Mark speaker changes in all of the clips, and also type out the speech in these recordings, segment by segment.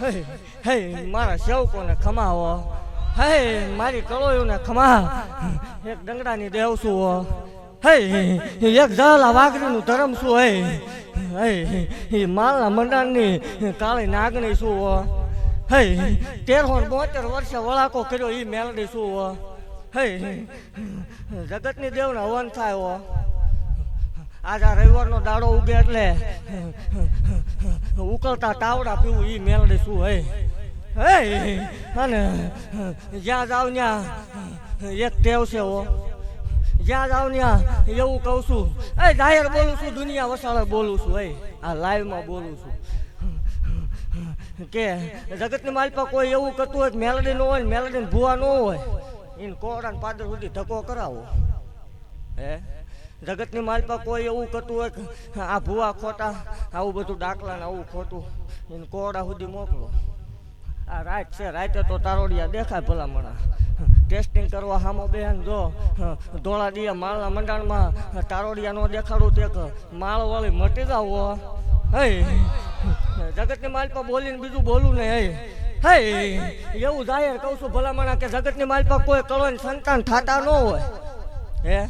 Speaker 1: હે મારા સેવકોને ખમાવો હે, મારી કળોયોને ખમા એક ડંગડાની દેવ છું હો. એક ઝાલા વાઘરીનું ધરમ શું હે હે માલના મંડાણની કાળી નાગણી શું હો. તેરસો બોતેર વર્ષે વળાકો કર્યો એ મેલડી શું હો. જગતની દેવને હવન થાય આજ આ રવિવારનો દાડો ઉગે એટલે ઉકળતા તાવડા પીવું ઈ મેલડી શું હે હે? અને જ્યાં જાવ ત્યાં એક ટેવ છે હો. જ્યાં જાવ ત્યાં એવું કહું છું, એ જાહેર બોલું છું, દુનિયા વસાળે બોલું છું હે આ લાઈવમાં બોલું છું. કે જગતની માલપા કોઈ એવું કરતું હોય મેલડી ન હોય મેલડી ભૂવા ન હોય એને કોરા પાદર સુધી ધક્કો કરાવો. હે? જગતની માલપા કોઈ એવું કરતું હોય કે, આ ભૂવા ખોટા, આવું બધું ડાકલા ને આવું ખોટું, એને કોડા સુધી મોકલો. આ રાત છે, રાતે તો તારોડિયા દેખાય ભલામણા. ટેસ્ટિંગ કરવા હામો બેન જો, ધોળા દિયા માળના મંડાણમાં તારોડિયા નો દેખાડું તે માળ વાળી મટી જાવ હે. જગતની માલપા બોલીને બીજું બોલું ને હે હે એવું જાહેર કહું છું ભલામણા કે જગતની માલપા કોઈ કળવાની સંતાન થતા ન હોય. હે?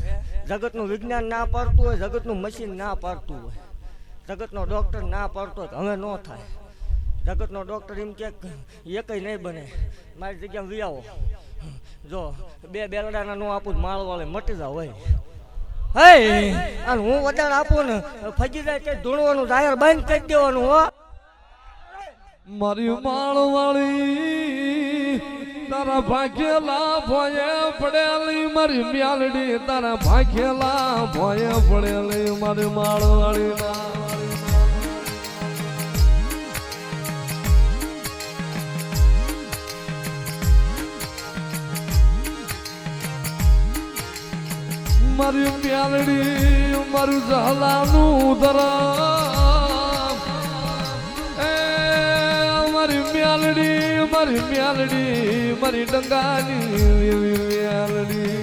Speaker 1: જગતનું વિજ્ઞાન ના પાડતું હોય, જગતનું મશીન ના પાડતું હોય. જગતનો ડૉક્ટર ના પાડતો હોય હવે ન થાય. જગતનો ડૉક્ટર એમ કે એકય નહીં બને. મારી જગ્યામાં વિયાવો જો બે બેલડાના નું આપું તો માળ વાળે મટી જાવ હોય. હે, અને હું વધારે આપું ને ફજી જાય તે ધૂણવાનું જાહેર બંધ કરી દેવાનું હો.
Speaker 2: મારી માળવાળી તારા ભાગેલા ભોયે પડેલી મારી મ્યાલડી, તારા ભાગેલા ભોયે પડેલી મારી માળવાળી મારી મ્યાલડી, મારું જહલાનું ધરા મારી મ્યાલડી, મારી ડંગાની એવી મ્યાલડી.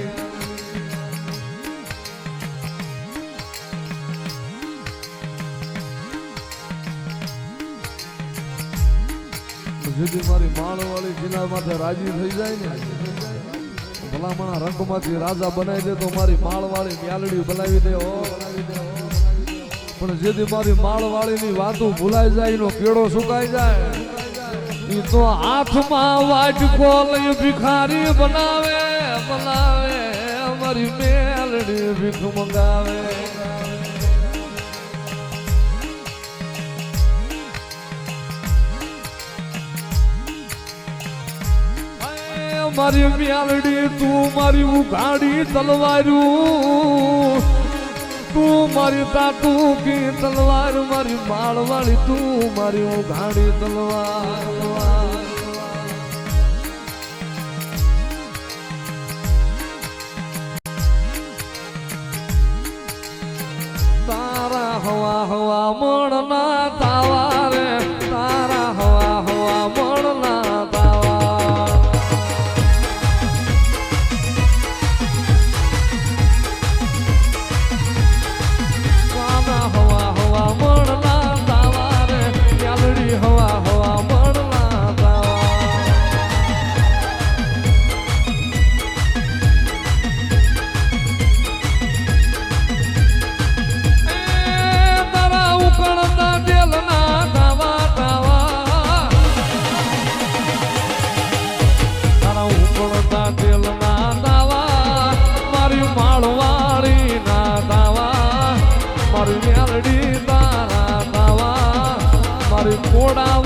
Speaker 2: જેથી મારી માળવાળી કિનાર માથે રાજી થઈ જાય ને, ભલામણા રંગમાંથી રાજા બનાવી દે તો મારી માળવાળી મ્યાલડી બનાવી દે હો. પણ જેથી મારી માળવાળીની વાતો ભૂલાઈ જાય એનો કેળો સુકાઈ જાય. ઈ તો હાથમાં વાટકો લઈ ભિખારી બનાવે બનાવે, અમારી મેલડી ભીખ મંગાવે. મારી મ્યાલડી તું મારી ઉઘાડી તલવારું તું મારી તાતું કી તલવાર, મારી માળવાળી તું મારી ઉઘાડી તલવાર. તારા હવા હવા મણના મારી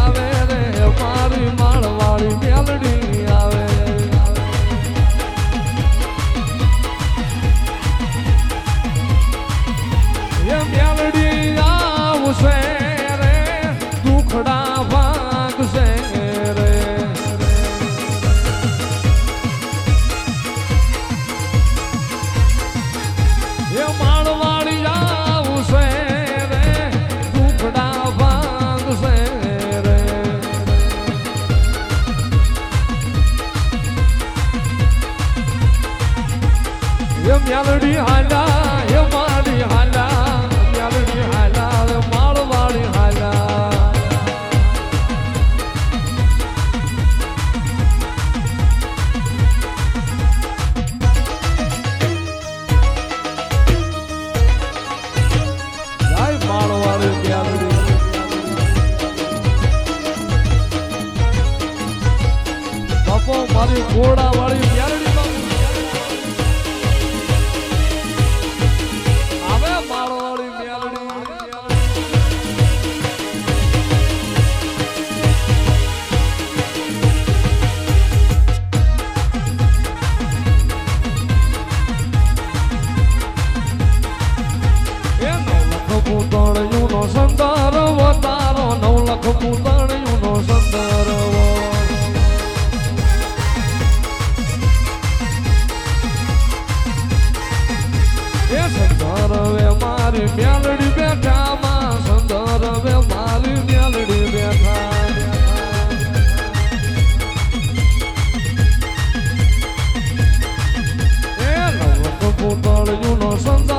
Speaker 2: આવે રે મારી માળવાળી મેલડી આવે. રે વાળી ઘોડા વાળી મારી મેલડી બેઠા માં સુંદર વે મારી મેલડી બેઠા એ નવ પુતળ્યું નો સંત